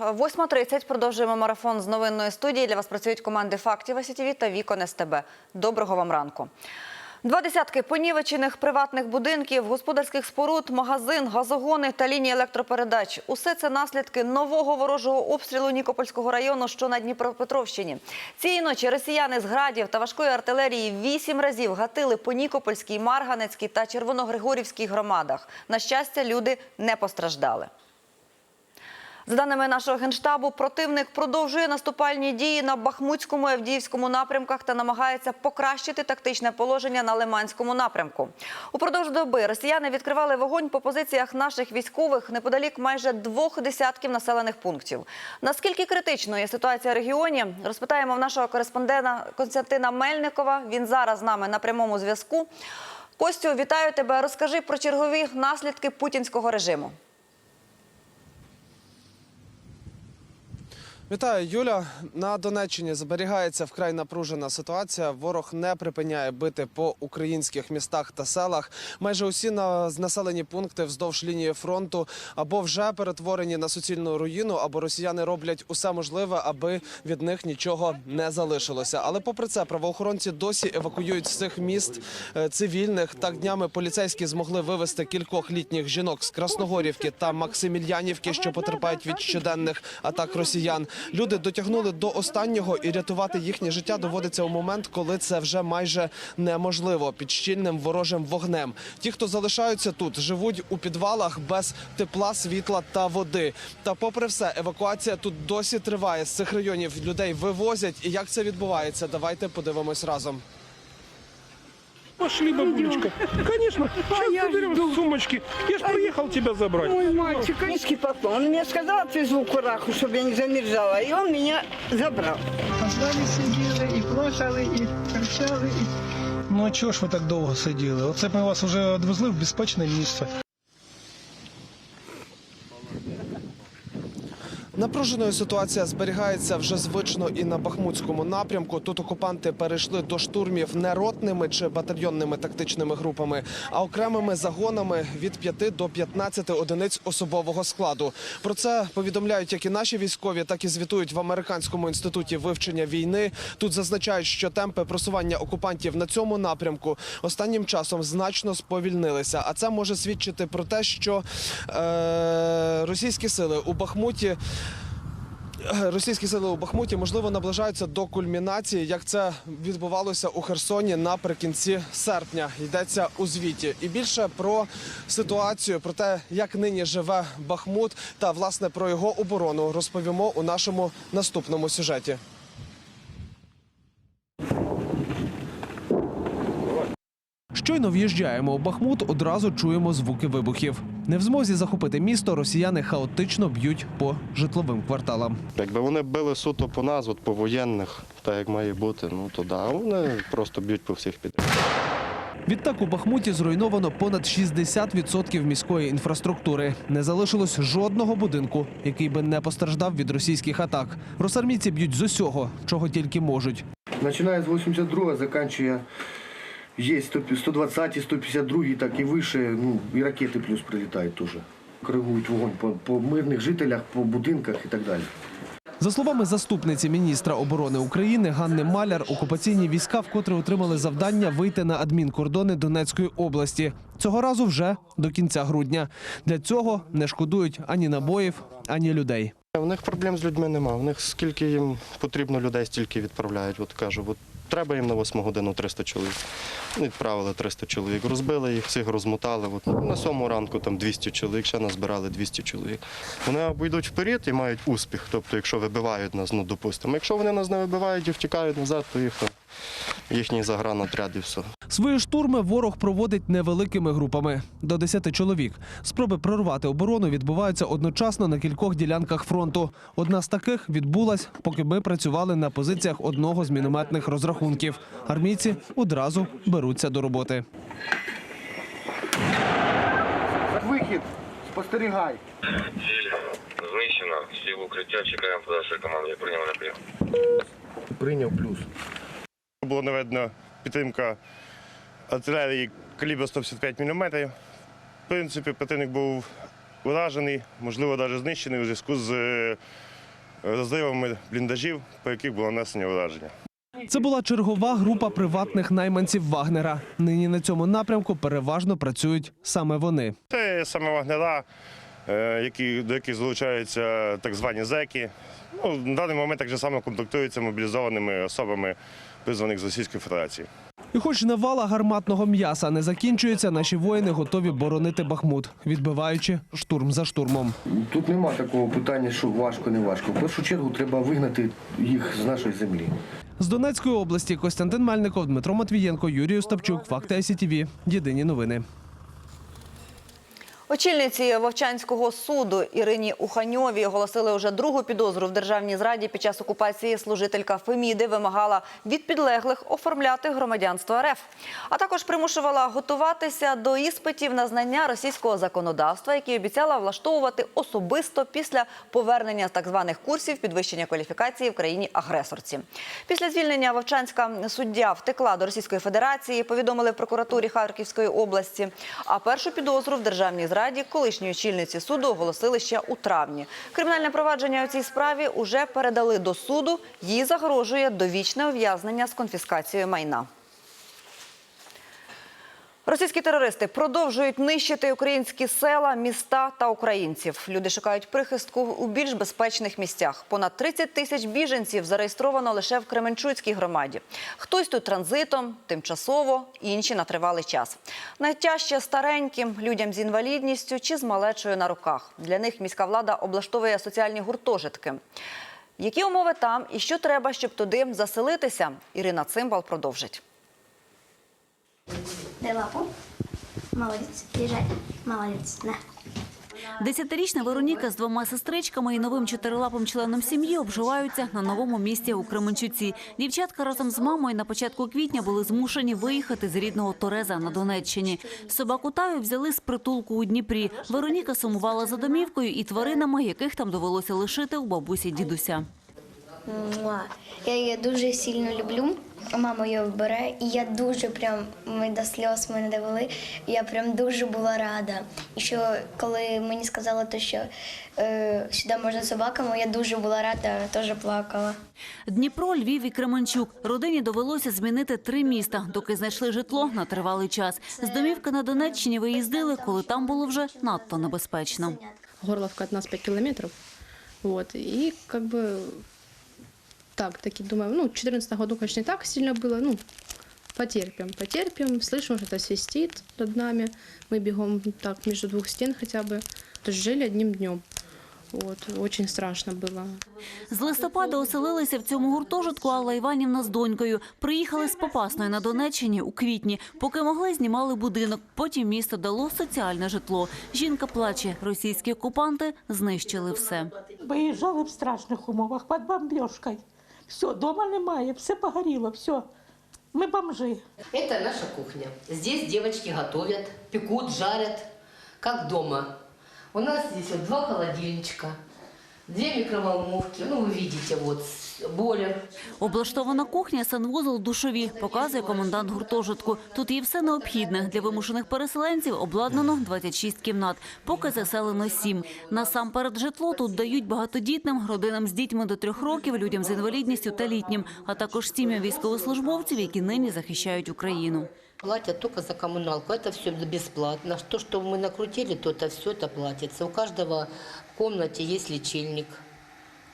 8.30 продовжуємо марафон з новинної студії. Для вас працюють команди «Фактів СІТВ» та «Вікон СТБ». Доброго вам ранку. Два десятки понівечених приватних будинків, господарських споруд, магазин, газогони та лінії електропередач. Усе це наслідки нового ворожого обстрілу Нікопольського району, що на Дніпропетровщині. Цієї ночі росіяни з градів та важкої артилерії вісім разів гатили по Нікопольській, Марганецькій та Червоногригорівській громадах. На щастя, люди не постраждали. За даними нашого генштабу, противник продовжує наступальні дії на Бахмутському і Авдіївському напрямках та намагається покращити тактичне положення на Лиманському напрямку. Упродовж доби росіяни відкривали вогонь по позиціях наших військових неподалік майже двох десятків населених пунктів. Наскільки критичною є ситуація в регіоні, розпитаємо в нашого кореспондента Константина Мельникова. Він зараз з нами на прямому зв'язку. Костю, вітаю тебе. Розкажи про чергові наслідки путінського режиму. Вітаю, Юля. На Донеччині зберігається вкрай напружена ситуація. Ворог не припиняє бити по українських містах та селах. Майже усі населені пункти вздовж лінії фронту або вже перетворені на суцільну руїну, або росіяни роблять усе можливе, аби від них нічого не залишилося. Але попри це, правоохоронці досі евакуюють з цих міст е, цивільних. Так днями поліцейські змогли вивезти кількох літніх жінок з Красногорівки та Максимільянівки, що потерпають від щоденних атак росіян. Люди дотягнули до останнього, і рятувати їхнє життя доводиться у момент, коли це вже майже неможливо під щільним ворожим вогнем. Ті, хто залишаються тут, живуть у підвалах без тепла, світла та води. Та, попри все, евакуація тут досі триває. З цих районів людей вивозять. І як це відбувається? Давайте подивимось разом. Пошли, бабулечка. Конечно. Сейчас заберем сумочки. Я ж приехал тебя забрать. Мой мальчик, низкий папа, Он мне сказал, отвезу кураху, чтобы я не замерзала. И он меня забрал. Позвали, сиділи, і плакали, і кричали. І... Ну а чого ж ви так довго сиділи? Оце ми вас вже відвезли в безпечне місце. Напруженою ситуація зберігається вже звично і на Бахмутському напрямку. Тут окупанти перейшли до штурмів не ротними чи батальйонними тактичними групами, а окремими загонами від 5 до 15 одиниць особового складу. Про це повідомляють як і наші військові, так і звітують в американському інституті вивчення війни. Тут зазначають, що темпи просування окупантів на цьому напрямку останнім часом значно сповільнилися. А це може свідчити про те, що е, російські сили у Бахмуті. Російські сили у Бахмуті можливо наближаються до кульмінації, як це відбувалося у Херсоні наприкінці серпня. Йдеться у звіті. І більше про ситуацію, про те, як нині живе Бахмут, та власне про його оборону розповімо у нашому наступному сюжеті. Щойно в'їжджаємо у Бахмут, одразу чуємо звуки вибухів. Не в змозі захопити місто, росіяни хаотично б'ють по житловим кварталам. Якби вони били суто по нас, от по воєнних, так як має бути, ну то да, вони просто б'ють по всіх підряд. Відтак у Бахмуті зруйновано понад 60% міської інфраструктури. Не залишилось жодного будинку, який би не постраждав від російських атак. Росармійці б'ють з усього, чого тільки можуть. Начиная с 82 заканчивая есть 120 152 так и выше, ну, и ракети плюс прилітають тоже. Коригують вогонь по, по мирних жителях, по будинках і так далі. За словами заступниці міністра оборони України Ганни Маляр, окупаційні війська вкотре отримали завдання вийти на адмінкордони Донецької області. Цього разу вже до кінця грудня. Для цього не шкодують ані набоїв, ані людей. У них проблем з людьми немає. У них скільки їм потрібно людей, стільки відправляють. От кажу, от треба їм на 8 годину 300 чоловік. Відправили 300 чоловік, розбили їх, всіх розмотали. От на сьому ранку там 200 чоловік, ще назбирали 200 чоловік. Вони або йдуть вперед і мають успіх. Тобто, якщо вибивають нас, ну допустимо. Якщо вони нас не вибивають і втікають назад, то їх їхній загранотряд і все. Свої штурми ворог проводить невеликими групами до 10 чоловік. Спроби прорвати оборону відбуваються одночасно на кількох ділянках фронту. Одна з таких відбулась, поки ми працювали на позиціях одного з мінометних розрахунків. Армійці одразу беруться до роботи. Вихід, спостерігай. Ціль знищено, всі в укриття, чекаємо подальшої команди. Я прийняв на прийом. Прийняв плюс. Було наведено підтримка артилерії калібру 155 мм. В принципі, противник був уражений, можливо, навіть знищений у зв'язку з е, розривами бліндажів, по яких було нанесення ураження. Це була чергова група приватних найманців Вагнера. Нині на цьому напрямку переважно працюють саме вони. Це саме вагнера, е, які, до яких залучаються так звані зеки. Ну, на даний момент так же само комплектуються мобілізованими особами, призваних з Російської Федерації. І хоч навала гарматного м'яса не закінчується, наші воїни готові боронити Бахмут, відбиваючи штурм за штурмом. Тут нема такого питання, що важко, не важко. В першу чергу треба вигнати їх з нашої землі. З Донецької області Костянтин Мельников, Дмитро Матвієнко, Юрій Остапчук. Факти СІТВ. Єдині новини. Очільниці Вовчанського суду Ірині Уханьовій оголосили уже другу підозру в державній зраді під час окупації. Служителька Феміди вимагала від підлеглих оформляти громадянство РФ, а також примушувала готуватися до іспитів на знання російського законодавства, які обіцяла влаштовувати особисто після повернення так званих курсів підвищення кваліфікації в країні агресорці. Після звільнення Вовчанська суддя втекла до Російської Федерації. Повідомили в прокуратурі Харківської області. А першу підозру в державній зраді колишньої очільниці суду оголосили ще у травні. Кримінальне провадження у цій справі уже передали до суду. Їй загрожує довічне ув'язнення з конфіскацією майна. Російські терористи продовжують нищити українські села, міста та українців. Люди шукають прихистку у більш безпечних місцях. Понад 30 тисяч біженців зареєстровано лише в Кременчуцькій громаді. Хтось тут транзитом, тимчасово, інші на тривалий час. Найтяжче стареньким, людям з інвалідністю чи з малечою на руках. Для них міська влада облаштовує соціальні гуртожитки. Які умови там і що треба, щоб туди заселитися? Ірина Цимбал продовжить. Дай лапу. Молодець. Лежать. Молодець. На. Десятирічна Вероніка з двома сестричками і новим чотирилапим членом сім'ї обживаються на новому місці у Кременчуці. Дівчатка разом з мамою на початку квітня були змушені виїхати з рідного Тореза на Донеччині. Собаку Таю взяли з притулку у Дніпрі. Вероніка сумувала за домівкою і тваринами, яких там довелося лишити у бабусі дідуся. Муа. Я її дуже сильно люблю. Мама її бере, і я дуже прям ми до сльоз мене довели. Я прям дуже була рада. І що коли мені сказали, то, що е, сюди можна собаками, я дуже була рада, теж плакала. Дніпро, Львів і Кременчук. Родині довелося змінити три міста, доки знайшли житло на тривалий час. З домівки на Донеччині виїздили, коли там було вже надто небезпечно. Горловка от нас 5 километров. Вот. И как бы так, таки думаю, ну, в 2014 году, конечно, не так сильно было, ну, потерпим, потерпим, слышим, что-то свистит над нами, мы бегом так между двух стен хотя бы, то есть жили одним днем. Вот, очень страшно было. З листопада оселилися в цьому гуртожитку Алла Іванівна з донькою. Приїхали з Попасної на Донеччині у квітні. Поки могли, знімали будинок. Потім місто дало соціальне житло. Жінка плаче. Російські окупанти знищили все. Виїжджали в страшних умовах під бомбіжкою. Все, дома немає, все погоріло, все. Ми бомжи. Это наша кухня. Здесь девочки готовят, пекут, жарят, как дома. У нас здесь вот два холодильничка, две микроволновки. Ну, вы видите, вот, с- бойлер. Облаштована кухня, санвузол, душові, показує комендант гуртожитку. Тут є все необхідне. Для вимушених переселенців обладнано 26 кімнат, поки заселено 7. Насамперед житло тут дають багатодітним, родинам з дітьми до трьох років, людям з інвалідністю та літнім, а також сім'ям військовослужбовців, які нині захищають Україну. Платят только за коммуналку. Это все бесплатно. То, что мы накрутили, то это все это платится. У каждого в комнате есть лечильник.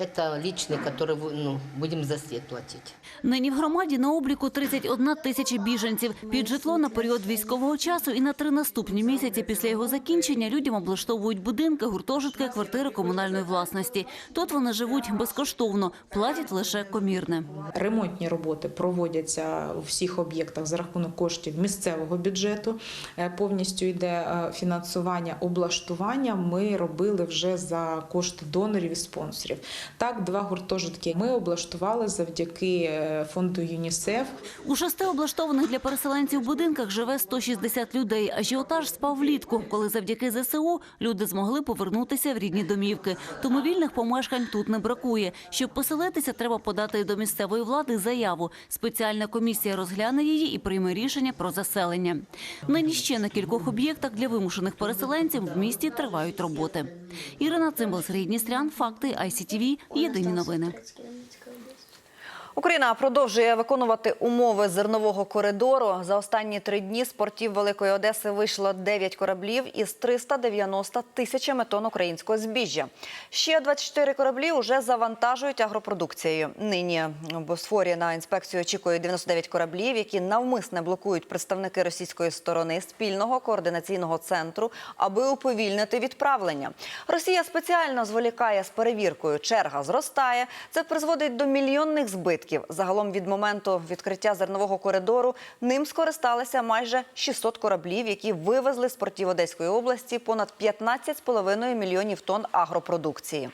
Это личный, который вы- ну, будем за свет платить. Нині в громаді на обліку 31 тисяча біженців. Під житло на період військового часу і на три наступні місяці після його закінчення людям облаштовують будинки, гуртожитки, квартири комунальної власності. Тут вони живуть безкоштовно, платять лише комірне. Ремонтні роботи проводяться у всіх об'єктах за рахунок коштів місцевого бюджету. Е, Повністю йде е, фінансування облаштування. Ми робили вже за кошти донорів і спонсорів. Так, два гуртожитки ми облаштували завдяки е, фонду ЮНІСЕФ. У шести облаштованих для переселенців будинках живе 160 людей. Ажіотаж спав влітку, коли завдяки ЗСУ люди змогли повернутися в рідні домівки. Тому вільних помешкань тут не бракує. Щоб поселитися, треба подати до місцевої влади заяву. Спеціальна комісія розгляне її і прийме рішення про заселення. Нині ще на кількох об'єктах для вимушених переселенців в місті тривають роботи. Ірина Цимбал, Сергій Дністрян, Факти, ICTV, Єдині новини. Україна продовжує виконувати умови зернового коридору. За останні три дні з портів Великої Одеси вийшло 9 кораблів із 390 тисячами тонн українського збіжжя. Ще 24 кораблі вже завантажують агропродукцією. Нині в Босфорі на інспекцію очікує 99 кораблів, які навмисне блокують представники російської сторони спільного координаційного центру, аби уповільнити відправлення. Росія спеціально зволікає з перевіркою. Черга зростає. Це призводить до мільйонних збитків. Загалом від моменту відкриття зернового коридору ним скористалися майже 600 кораблів, які вивезли з портів Одеської області понад 15,5 мільйонів тонн агропродукції.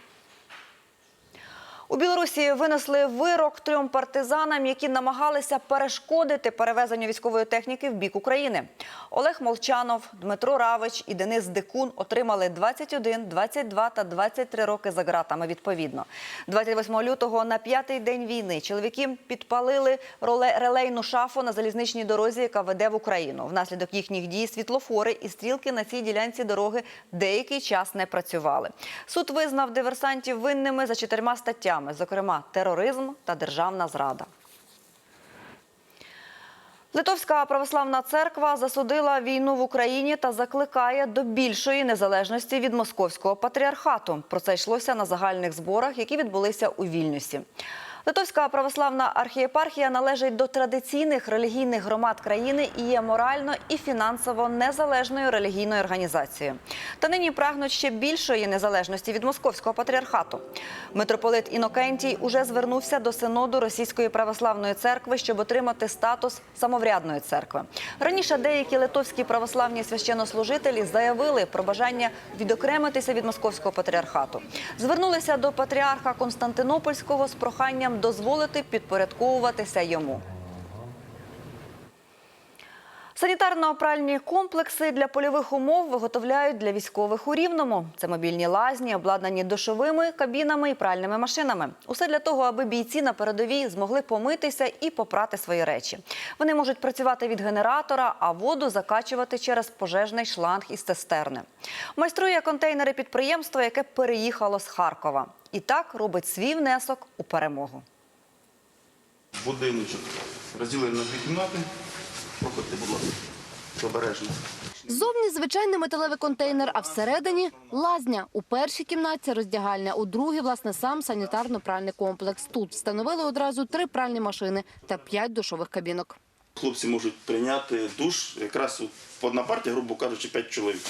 У Білорусі винесли вирок трьом партизанам, які намагалися перешкодити перевезенню військової техніки в бік України. Олег Молчанов, Дмитро Равич і Денис Дикун отримали 21, 22 та 23 роки за ґратами відповідно. 28 лютого на п'ятий день війни чоловіки підпалили релейну шафу на залізничній дорозі, яка веде в Україну. Внаслідок їхніх дій світлофори і стрілки на цій ділянці дороги деякий час не працювали. Суд визнав диверсантів винними за чотирма статтями, зокрема тероризм та державна зрада. Литовська православна церква засудила війну в Україні та закликає до більшої незалежності від московського патріархату. Про це йшлося на загальних зборах, які відбулися у Вільнюсі. Литовська православна архієпархія належить до традиційних релігійних громад країни і є морально і фінансово незалежною релігійною організацією. Та нині прагнуть ще більшої незалежності від московського патріархату. Митрополит Інокентій уже звернувся до синоду Російської православної церкви, щоб отримати статус самоврядної церкви. Раніше деякі литовські православні священнослужителі заявили про бажання відокремитися від московського патріархату. Звернулися до патріарха Константинопольського з проханням дозволити підпорядковуватися йому. Санітарно-пральні комплекси для польових умов виготовляють для військових у Рівному. Це мобільні лазні, обладнані душовими кабінами і пральними машинами. Усе для того, аби бійці на передовій змогли помитися і попрати свої речі. Вони можуть працювати від генератора, а воду закачувати через пожежний шланг із цистерни. Майструє контейнери підприємства, яке переїхало з Харкова. І так робить свій внесок у перемогу. Будиночок розділено на дві кімнати. Проходьте, будь ласка, обережно. Зовні звичайний металевий контейнер, а всередині лазня. У першій кімнаті роздягальня, у другій, власне, сам санітарно-пральний комплекс. Тут встановили одразу три пральні машини та п'ять душових кабінок. Хлопці можуть прийняти душ, якраз одна партія, грубо кажучи, 5 чоловік.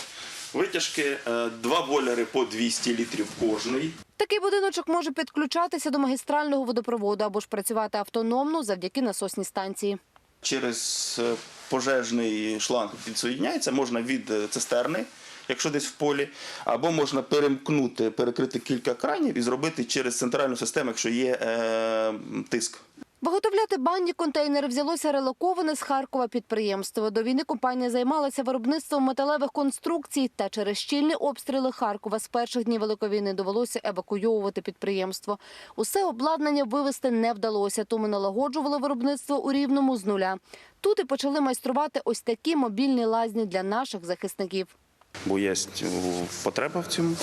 Витяжки, е, два бойлери по 200 літрів кожний. Такий будиночок може підключатися до магістрального водопроводу або ж працювати автономно завдяки насосній станції. Через е, пожежний шланг підсоєдняється, можна від е, цистерни, якщо десь в полі, або можна перемкнути, перекрити кілька кранів і зробити через центральну систему, якщо є е, тиск. Виготовляти банні контейнери взялося релоковане з Харкова підприємство. До війни компанія займалася виробництвом металевих конструкцій. Та через щільні обстріли Харкова з перших днів Великої війни довелося евакуйовувати підприємство. Усе обладнання вивезти не вдалося, тому налагоджували виробництво у Рівному з нуля. Тут і почали майструвати ось такі мобільні лазні для наших захисників. Бо є потреба в цьому.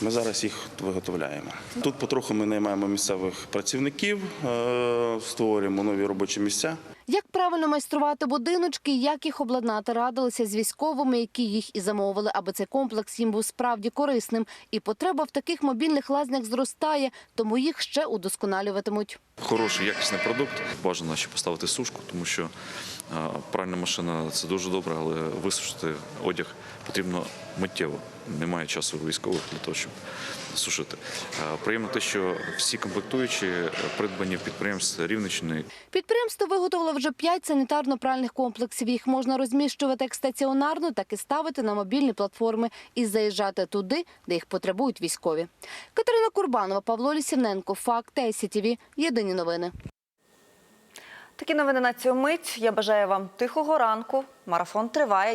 Ми зараз їх виготовляємо. Тут потроху ми наймаємо місцевих працівників, е, створюємо нові робочі місця. Як правильно майструвати будиночки, як їх обладнати, радилися з військовими, які їх і замовили, аби цей комплекс їм був справді корисним. І потреба в таких мобільних лазнях зростає, тому їх ще удосконалюватимуть. Хороший якісний продукт. Бажано ще поставити сушку, тому що пральна машина це дуже добре, але висушити одяг потрібно миттєво. Немає часу військових для того, щоб сушити. Приємно те, що всі комплектуючі придбані в підприємств Рівненщини. Підприємство виготовило вже п'ять санітарно-пральних комплексів. Їх можна розміщувати як стаціонарно, так і ставити на мобільні платформи і заїжджати туди, де їх потребують військові. Катерина Курбанова, Павло Лісівненко, Факт СІТВ. Єдині новини. Такі новини на цю мить. Я бажаю вам тихого ранку. Марафон триває.